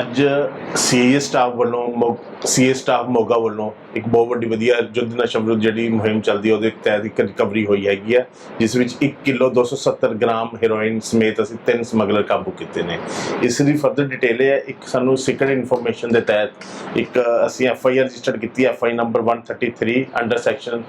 ਅੱਜ CA staff ਵੱਲੋਂ CA staff Moga ਵੱਲੋਂ ਇੱਕ ਬਹੁਤ ਵੱਡੀ ਵਧੀਆ ਯੁੱਧ ਨਸ਼ਾ ਵਿਰੁੱਧ ਜਿਹੜੀ ਮੁਹਿੰਮ ਚੱਲਦੀ ਹੈ, ਉਹਦੇ ਤਹਿਤ ਇੱਕ ਰਿਕਵਰੀ ਹੋਈ ਹੈਗੀ ਹੈ, ਜਿਸ ਵਿੱਚ 1 ਕਿਲੋ 270 ਗ੍ਰਾਮ ਹੈਰੋਇਨ ਸਮੇਤ ਅਸੀਂ ਤਿੰਨ ਸਮਗਲਰ ਕਾਬੂ ਕੀਤੇ ਨੇ। ਇਸ ਦੀ ਫਰਦਰ ਡਿਟੇਲ ਹੈ, ਇੱਕ ਸਾਨੂੰ ਸੀਕ੍ਰੀਟ ਇਨਫੋਰਮੇਸ਼ਨ ਦੇ ਤਹਿਤ ਇੱਕ ਅਸੀਂ ਐਫ ਆਈ ਆਰ ਰਜਿਸਟਰ ਕੀਤੀ ਹੈ F I number 133 under section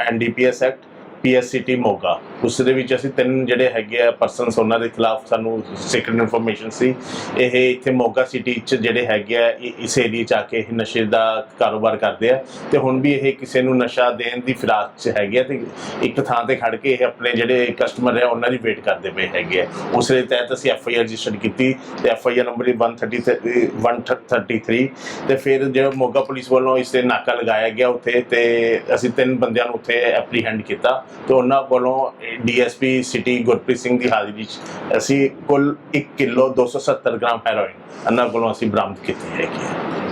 NDPS act PSCT Moga ਉਸ ਦੇ ਵਿੱਚ ਅਸੀਂ ਤਿੰਨ ਜਿਹੜੇ ਹੈਗੇ ਆ ਪਰਸਨਸ ਉਹਨਾਂ ਦੇ ਖਿਲਾਫ ਸਾਨੂੰ ਸੀਕ੍ਰੀਟ ਇਨਫੋਰਮੇਸ਼ਨ ਸੀ। ਇਹ ਇੱਥੇ ਮੋਗਾ ਸਿਟੀ ਚ ਜਿਹੜੇ ਹੈਗੇ ਆ ਇਸ ਏਰੀਆ ਚ ਆ ਕੇ ਇਹ ਨਸ਼ੇ ਦਾ ਕਾਰੋਬਾਰ ਕਰਦੇ ਆ। ਤੇ ਹੁਣ ਵੀ ਇਹ ਕਿਸੇ ਨੂੰ ਨਸ਼ਾ ਦੇਣ ਦੀ ਫਿਰਾਕ ਚ ਹੈਗੇ ਆ ਤੇ ਇੱਕ ਥਾਂ ਤੇ ਖੜ ਕੇ ਇਹ ਆਪਣੇ ਜਿਹੜੇ ਕਸਟਮਰ ਆ, ਉਹਨਾਂ ਦੀ ਵੇਟ ਕਰਦੇ ਪਏ ਹੈਗੇ ਆ। ਉਸ ਦੇ ਤਹਿਤ ਅਸੀਂ ਐਫ ਆਈ ਆਰ ਰਜਿਸਟਰ ਕੀਤੀ। ਤੇ ਐਫ ਆਈ ਆਰ ਨੰਬਰ 133 133 ਤੇ ਫਿਰ ਜਿਹੜਾ ਮੋਗਾ ਪੁਲਿਸ ਵੱਲੋਂ ਇਸ ਤੇ ਨਾਕਾ ਲਗਾਇਆ ਗਿਆ ਉੱਥੇ ਤੇ ਅਸੀਂ ਤਿੰਨ ਬੰਦਿਆਂ ਨੂੰ ਉੱਥੇ ਐਪਰੀਹੈਂਡ ਕੀਤਾ। ਤੇ ਉਹਨਾਂ ਕੋਲੋਂ ਡੀਐਸਪੀ ਸਿਟੀ ਗੁਰਪ੍ਰੀਤ ਸਿੰਘ ਦੀ ਹਾਜ਼ਰੀ ਵਿੱਚ ਅਸੀਂ ਕੁੱਲ 1 ਕਿਲੋ 270 ਗ੍ਰਾਮ ਹੈਰੋਇਨ ਉਹਨਾਂ ਕੋਲੋਂ ਅਸੀਂ ਬਰਾਮਦ ਕੀਤੀ ਹੈਗੀ ਹੈ।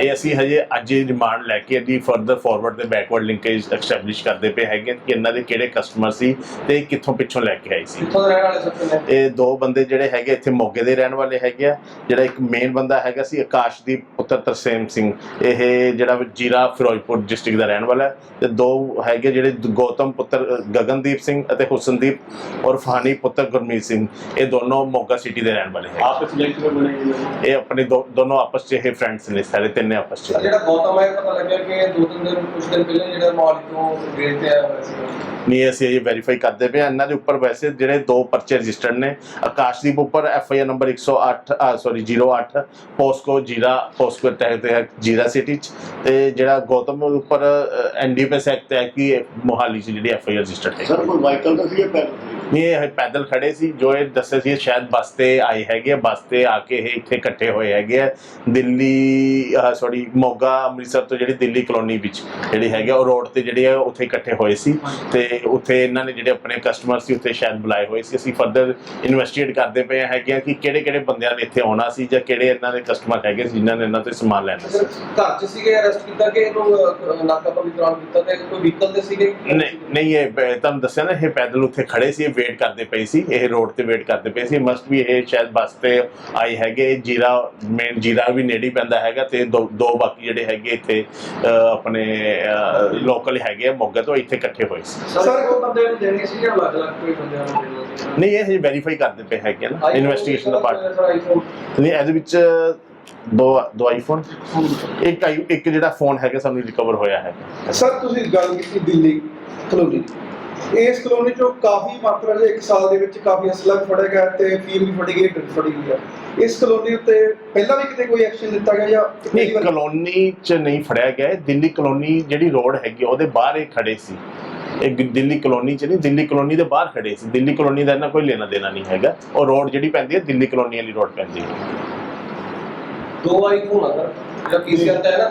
ਇਹ ਅਸੀਂ ਹਜੇ ਅੱਜ ਰਿਮਾਂਡ ਲੈ ਕੇ ਇਹਦੀ ਫਰਦਰ ਫਾਰਵਰਡ ਤੇ ਬੈਕਵਰਡ ਲਿੰਕੇਜ ਐਸਟੈਬਲਿਸ਼ ਕਰਦੇ ਪਏ ਹੈਗੇ ਕਿ ਇਹਨਾਂ ਦੇ ਕਿਹੜੇ ਕਸਟਮਰ ਸੀ ਤੇ ਕਿੱਥੋਂ ਪਿੱਛੋਂ ਲੈ ਕੇ ਆਏ ਸੀ। ਇਹ ਦੋ ਬੰਦੇ ਜਿਹੜੇ ਹੈਗੇ ਇੱਥੇ ਮੋਗੇ ਦੇ ਰਹਿਣ ਵਾਲੇ ਹੈਗੇ ਆ। ਜਿਹੜਾ ਇੱਕ ਮੇਨ ਬੰਦਾ ਹੈਗਾ ਸੀ ਆਕਾਸ਼ਦੀਪ ਪੁੱਤਰ ਤਰਸੇਮ ਸਿੰਘ। ਇਹ ਜਿਹੜਾ ਜੀਰਾ ਫਿਰੋਜ਼ਪੁਰ ਡਿਸਟ੍ਰਿਕਟ ਦਾ ਰਹਿਣ ਵਾਲਾ ਹੈ। ਤੇ ਦੋ ਹੈਗੇ ਜਿਹੜੇ ਗੌਤਮ ਪੁੱਤਰ ਗਗਨਦੀਪ ਸਿੰਘ ਅਤੇ ਹੁਸਨਦੀਪ ਔਰ ਫਹਾਨੀ ਪੁੱਤਰ ਗੁਰਮੀਤ ਸਿੰਘ। ਇਹ ਦੋਨੋਂ ਮੋਗਾ ਸਿਟੀ ਦੇ ਰਹਿਣ ਵਾਲੇ ਹੈ ਆਪਸ ਵਿੱਚ ਬਣੇ? ਇਹ ਆਪਣੇ ਦੋ- ਦੋਨੋਂ ਆਪਸ 'ਚ ਇਹ ਫਰੈਂਡਸ ਨੇ ਸਾਰੇ ਤਿੰਨੇ ਆਪਸ 'ਚ। ਜਿਹੜਾ ਗੌਤਮ ਹੈ ਪਤਾ ਲੱਗਿਆ ਕਿ ਦੋ ਤਿੰਨ ਦਿਨ ਕੁਝ ਦਿਨ ਪਹਿਲਾਂ ਜਿਹੜਾ ਮੌਲੀ ਤੋਂ ਗੇਟ ਤੇ ਆਇਆ ਹੋਇਆ ਸੀ। ਨਹੀਂ ਅਸੀਂ ਇਹ ਵੈਰੀਫਾਈ ਕਰਦੇ ਪਏ ਇਹਨਾਂ ਦੇ ਉੱਪਰ ਵੈਸੇ ਜਿਹੜੇ ਦੋ ਪਰਚੇ ਰਜਿਸਟਰਡ ਨੇ ਆਕਾਸ਼ਦੀਪ ਉੱਪਰ F I R number 108 sorry 08 POCSO Zira POCSO ਤਹਿਤ ਹੈ ਜੀਰਾ ਸਿਟੀ ਚ। ਤੇ ਜਿਹੜਾ ਗੌਤਮ ਉੱਪਰ ਐਨਡੀਪੀਐਸ ਐਕਟ ਹੈ ਕਿ ਇਹ ਮੋਹਾਲੀ ਚ ਜਿਹੜੀ ਐਫ ਆਈ ਆਰ ਰਜਿਸਟਰਡ ਹੈ। ਸਰ ਕੋਈ ਵਾਹੀਕਲ ਤਾਂ ਸੀ ਜਾਂ ਪੈਦਲ? ਨਹੀਂ ਇਹ ਪੈਦਲ ਖੜੇ ਸੀ। ਜੋ ਇਹ ਦੱਸਿਆ ਸੀ ਸ਼ਾਇਦ ਬੱਸ ਤੇ ਆਏ ਹੈਗੇ ਆ, ਬੱਸ ਤੇ ਆ ਕੇ ਇਹ ਇੱਥੇ ਇਕੱਠੇ ਹੋਏ ਹੈਗੇ ਆ। ਦਿੱਲੀ ਸੌਰੀ ਮੋਗਾ ਅੰਮ੍ਰਿਤਸਰ ਤੋਂ ਜਿਹੜੀ ਦਿੱਲੀ ਕਲੋਨੀ ਵਿੱਚ ਜਿਹੜੀ ਹੈਗੇ ਆ, ਉਹ ਰੋਡ ਤੇ ਜਿਹੜੇ ਆ ਉੱਥੇ ਇਕੱਠੇ ਹੋਏ ਸੀ। ਤੇ ਉੱਥੇ ਇਹਨਾਂ ਨੇ ਜਿਹੜੇ ਆਪਣੇ ਕਸਟਮਰ ਸੀ ਉੱਥੇ ਸ਼ਾਇਦ ਬੁਲਾਏ ਹੋਏ ਸੀ। ਅਸੀਂ ਫਰਦਰ ਇਨਵੈਸਟੀਗੇਟ ਕਰਦੇ ਪਏ ਹੈਗੇ ਆ ਕਿ ਕਿਹੜੇ ਕਿਹੜੇ ਬੰਦਿਆਂ ਨੇ ਇੱਥੇ ਆਉਣਾ ਸੀ ਜਾਂ ਕਿਹੜੇ ਇਹਨਾਂ ਦੇ ਕਸਟਮਰ ਹੈਗੇ ਸੀ ਜਿਨ੍ਹਾਂ ਨੇ ਇਹਨਾਂ ਤੋਂ ਸਮਾਨ ਲੈਣਾ ਸੀ। ਘਰ 'ਚ ਸੀਗੇ ਅਰੈਸਟ ਕੀਤਾ ਕਿ ਇਹਨੂੰ ਨਾਕਾਬੰਦੀ ਦੌਰਾਨ ਕੀਤਾ ਤੇ ਕੋਈ ਵਹੀਕਲ ਤੇ ਸੀਗੇ? ਨਹੀਂ ਨਹੀਂ ਇਹ ਪ- ਤੁਹਾਨੂੰ ਦੱਸਿਆ ਨਾ ਇਹ ਪੈਦਲ ਉੱਥੇ ਖੜੇ ਸੀ। ਵੇਟ ਕਰਦੇ ਪਏ ਸੀ ਇਹ ਰੋਡ ਤੇ ਵੇਟ ਕਰਦੇ ਪਏ ਸੀ। ਮਸਟ ਵੀ ਇਹ ਸ਼ਾਇਦ ਬੱਸ ਤੇ ਆਈ ਹੈਗੇ ਜੀਰਾ ਮੇਨ ਜੀਰਾ ਵੀ ਨੇੜੇ ਪੈਂਦਾ ਹੈਗਾ ਤੇ ਦੋ ਬਾਕੀ ਜਿਹੜੇ ਹੈਗੇ ਇੱਥੇ ਆਪਣੇ ਲੋਕਲ ਹੈਗੇ ਮੋਗਾ ਤੋਂ ਇੱਥੇ ਇਕੱਠੇ ਹੋਏ ਸੀ। ਸਰ ਕੋਈ ਬੰਦੇ ਨੂੰ ਦੇਣੀ ਸੀ ਜਾਂ ਅਲੱਗ ਅਲੱਗ ਕੋਈ ਬੰਦਿਆਂ ਨੂੰ ਦੇਣੀ ਸੀ? ਨਹੀਂ ਇਹ ਵੈਰੀਫਾਈ ਕਰਦੇ ਪਏ ਹੈਗੇ ਨਾ ਇਨਵੈਸਟੀਗੇਸ਼ਨ ਦਾ ਪਾਰਟ ਨਹੀਂ ਇਹਦੇ ਵਿੱਚ ਦੋ ਦੋ ਆਈਫੋਨ ਇੱਕ ਇੱਕ ਜਿਹੜਾ ਫੋਨ ਹੈਗਾ ਸਾਨੂੰ ਰਿਕਵਰ ਹੋਇਆ ਹੈ ਸਰ ਤੁਸੀਂ ਗੱਲ ਕੀਤੀ ਦਿੱਲੀ ਕਲੋਨੀ। ਇਸ ਕਲੋਨੀ ਚੋਂ ਕਾਫੀ ਮਾਤਰਾ ਦੇ ਇੱਕ ਸਾਲ ਦੇ ਵਿੱਚ ਕਾਫੀ ਅਸਲਾ ਫੜਿਆ ਗਿਆ ਤੇ ਫੀਲ ਵੀ ਫੜੀ ਗਈ ਡਰਗ ਫੜੀ ਗਈ ਆ। ਇਸ ਕਲੋਨੀ ਉੱਤੇ ਪਹਿਲਾਂ ਵੀ ਕਿਤੇ ਕੋਈ ਐਕਸ਼ਨ ਲਿੱਤਾ ਗਿਆ ਜਾਂ ਨਹੀਂ ਕਲੋਨੀ ਚ ਨਹੀਂ ਫੜਿਆ ਗਿਆ ਇਹ। ਦਿੱਲੀ ਕਲੋਨੀ ਜਿਹੜੀ ਰੋਡ ਹੈਗੀ ਉਹਦੇ ਬਾਹਰ ਇਹ ਖੜੇ ਸੀ। ਇਹ ਦਿੱਲੀ ਕਲੋਨੀ ਚ ਨਹੀਂ ਦਿੱਲੀ ਕਲੋਨੀ ਦੇ ਬਾਹਰ ਖੜੇ ਸੀ। ਦਿੱਲੀ ਕਲੋਨੀ ਦਾ ਇਹਨਾਂ ਕੋਈ ਲੈਣਾ ਦੇਣਾ ਨਹੀਂ ਹੈਗਾ। ਉਹ ਰੋਡ ਜਿਹੜੀ ਪੈਂਦੀ ਹੈ ਦਿੱਲੀ ਕਲੋਨੀ ਵਾਲੀ ਰੋਡ ਪੈਂਦੀ ਹੈ ਦੋ ਆਈਫੋਨ ਆ ਸਰ। ਜਿਹੜਾ ਪੀਸੀਆਰ ਦਾ ਹੈ ਨਾ